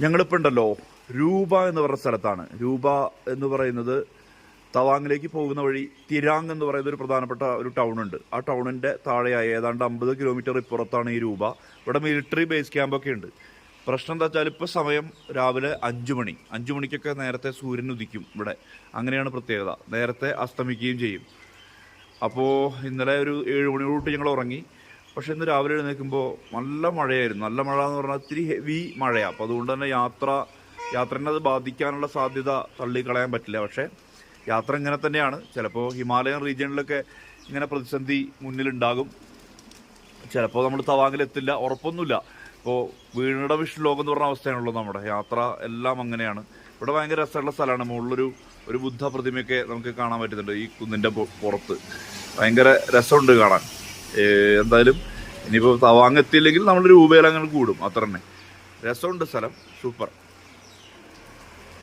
ഞങ്ങളിപ്പോൾ ഉണ്ടല്ലോ രൂപ എന്ന് പറഞ്ഞ സ്ഥലത്താണ്. രൂപ എന്ന് പറയുന്നത് തവാങ്ങിലേക്ക് പോകുന്ന വഴി തിരാങ് എന്ന് പറയുന്ന ഒരു പ്രധാനപ്പെട്ട ഒരു ടൗൺ ഉണ്ട്. ആ ടൗണിന്റെ താഴെയായി ഏതാണ്ട് അമ്പത് കിലോമീറ്റർ ഇപ്പുറത്താണ് ഈ രൂപ. ഇവിടെ മിലിറ്ററി ബേസ് ക്യാമ്പൊക്കെ ഉണ്ട്. പ്രശ്നം എന്താ വെച്ചാൽ ഇപ്പോൾ സമയം രാവിലെ അഞ്ച് മണി. അഞ്ച് മണിക്കൊക്കെ നേരത്തെ സൂര്യൻ ഉദിക്കും ഇവിടെ. അങ്ങനെയാണ് പ്രത്യേകത. നേരത്തെ അസ്തമിക്കുകയും ചെയ്യും. അപ്പോൾ ഇന്നലെ ഒരു ഏഴ് മണിയോട്ട് ഞങ്ങൾ ഉറങ്ങി. പക്ഷെ ഇന്ന് രാവിലെ എഴുന്നേൽക്കുമ്പോൾ നല്ല മഴയായിരുന്നു. നല്ല മഴ എന്ന് പറഞ്ഞാൽ ഇത്തിരി ഹെവി മഴയാണ് അപ്പോൾ അതുകൊണ്ട് തന്നെ യാത്ര യാത്രനെ അത് ബാധിക്കാനുള്ള സാധ്യത തള്ളിക്കളയാൻ പറ്റില്ല. പക്ഷേ യാത്ര ഇങ്ങനെ തന്നെയാണ്. ചിലപ്പോൾ ഹിമാലയൻ റീജിയനിലൊക്കെ ഇങ്ങനെ പ്രതിസന്ധി മുന്നിലുണ്ടാകും. ചിലപ്പോൾ നമ്മൾ തവാങ്ങിലെത്തില്ല. ഉറപ്പൊന്നുമില്ല. ഇപ്പോൾ വീണയുടെ വിഷ്ണുലോകം എന്ന് പറഞ്ഞ അവസ്ഥയാണല്ലോ നമ്മുടെ. യാത്ര എല്ലാം അങ്ങനെയാണ്. ഇവിടെ ഭയങ്കര രസമുള്ള സ്ഥലമാണ്. മുകളിലൊരു ഒരു ബുദ്ധ പ്രതിമയൊക്കെ നമുക്ക് കാണാൻ പറ്റുന്നുണ്ട് ഈ കുന്നിന്റെ പുറത്ത്. ഭയങ്കര രസമുണ്ട് കാണാൻ. എന്തായാലും ഇനിയിപ്പോൾ തവാങ് എത്തിയില്ലെങ്കിൽ നമ്മൾ രൂപയിൽ അങ്ങനെ കൂടും. അത്ര തന്നെ രസമുണ്ട് സ്ഥലം. സൂപ്പർ.